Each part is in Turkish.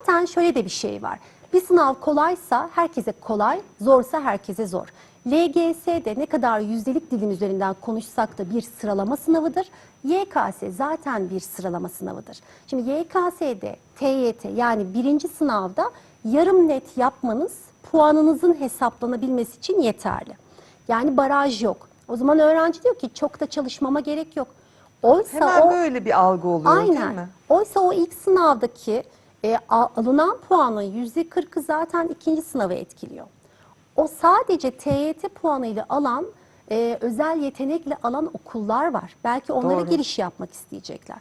Zaten şöyle de bir şey var. Bir sınav kolaysa herkese kolay, zorsa herkese zor. LGS'de ne kadar yüzdelik dilim üzerinden konuşsak da bir sıralama sınavıdır. YKS zaten bir sıralama sınavıdır. Şimdi YKS'de TYT yani birinci sınavda yarım net yapmanız puanınızın hesaplanabilmesi için yeterli. Yani baraj yok. O zaman öğrenci diyor ki çok da çalışmama gerek yok. Oysa Hemen o böyle bir algı oluyor değil Aynen. mi? Oysa o ilk sınavdaki e, alınan puanın yüzde 40'ı zaten ikinci sınavı etkiliyor. O sadece TYT puanıyla alan, e, özel yetenekle alan okullar var. Belki onlara Doğru. giriş yapmak isteyecekler.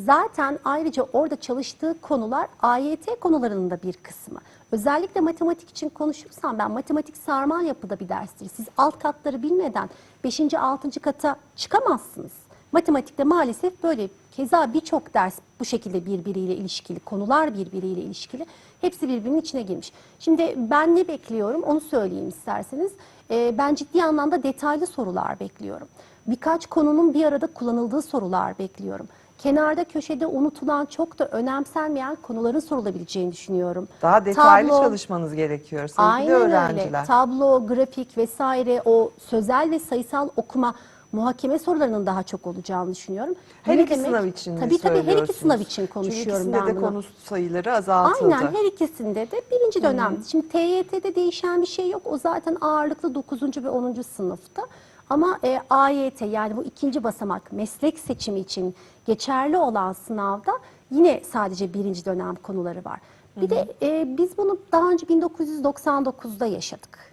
Zaten ayrıca orada çalıştığı konular AYT konularının da bir kısmı. Özellikle matematik için konuşursam ben matematik sarmal yapıda bir derstir. Siz alt katları bilmeden 5. 6. kata çıkamazsınız. Matematikte maalesef böyle. Keza birçok ders bu şekilde birbiriyle ilişkili, konular birbiriyle ilişkili. Hepsi birbirinin içine girmiş. Şimdi ben ne bekliyorum onu söyleyeyim isterseniz. Ee, ben ciddi anlamda detaylı sorular bekliyorum. Birkaç konunun bir arada kullanıldığı sorular bekliyorum. Kenarda köşede unutulan çok da önemsenmeyen konuların sorulabileceğini düşünüyorum. Daha detaylı Tablo- çalışmanız gerekiyor sevgili öğrenciler. öyle. Tablo, grafik vesaire o sözel ve sayısal okuma muhakeme sorularının daha çok olacağını düşünüyorum. Her Ne iki sınav için Tabii tabii her iki sınav için konuşuyorum Çünkü ben de bunu. konu sayıları azaltıldı. Aynen her ikisinde de birinci dönem. Şimdi TYT'de değişen bir şey yok. O zaten ağırlıklı 9. ve 10. sınıfta. Ama e, AYT yani bu ikinci basamak meslek seçimi için geçerli olan sınavda yine sadece birinci dönem konuları var. Bir de e, biz bunu daha önce 1999'da yaşadık.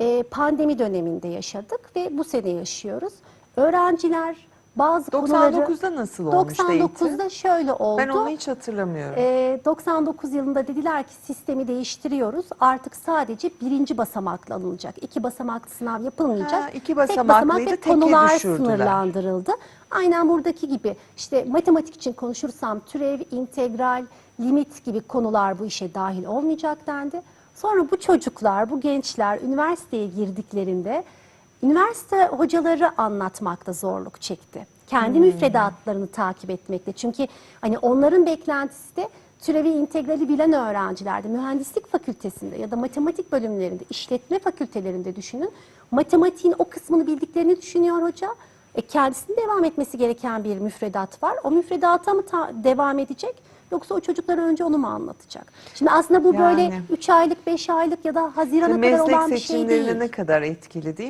E, pandemi döneminde yaşadık ve bu sene yaşıyoruz. Öğrenciler bazı konuları... 99'da nasıl olmuştu 99'da şöyle oldu. Ben onu hiç hatırlamıyorum. Ee, 99 yılında dediler ki sistemi değiştiriyoruz. Artık sadece birinci basamakla alınacak. İki basamaklı sınav yapılmayacak. Ha, iki Tek basamaklıydı, basamak ve konular düşürdüler. sınırlandırıldı. Aynen buradaki gibi işte matematik için konuşursam türev, integral, limit gibi konular bu işe dahil olmayacak dendi. Sonra bu çocuklar, bu gençler üniversiteye girdiklerinde üniversite hocaları anlatmakta zorluk çekti. Kendi Hmm. müfredatlarını takip etmekte. Çünkü hani onların beklentisi de türevi integrali bilen öğrencilerde, mühendislik fakültesinde ya da matematik bölümlerinde, işletme fakültelerinde düşünün. Matematiğin o kısmını bildiklerini düşünüyor hoca. E kendisinin devam etmesi gereken bir müfredat var. O müfredata mı devam edecek? Yoksa o çocuklara önce onu mu anlatacak? Şimdi aslında bu böyle Yani. 3 aylık, 5 aylık ya da Hazirana kadar Meslek olan bir şey seçimlerine değil. ne kadar etkili değil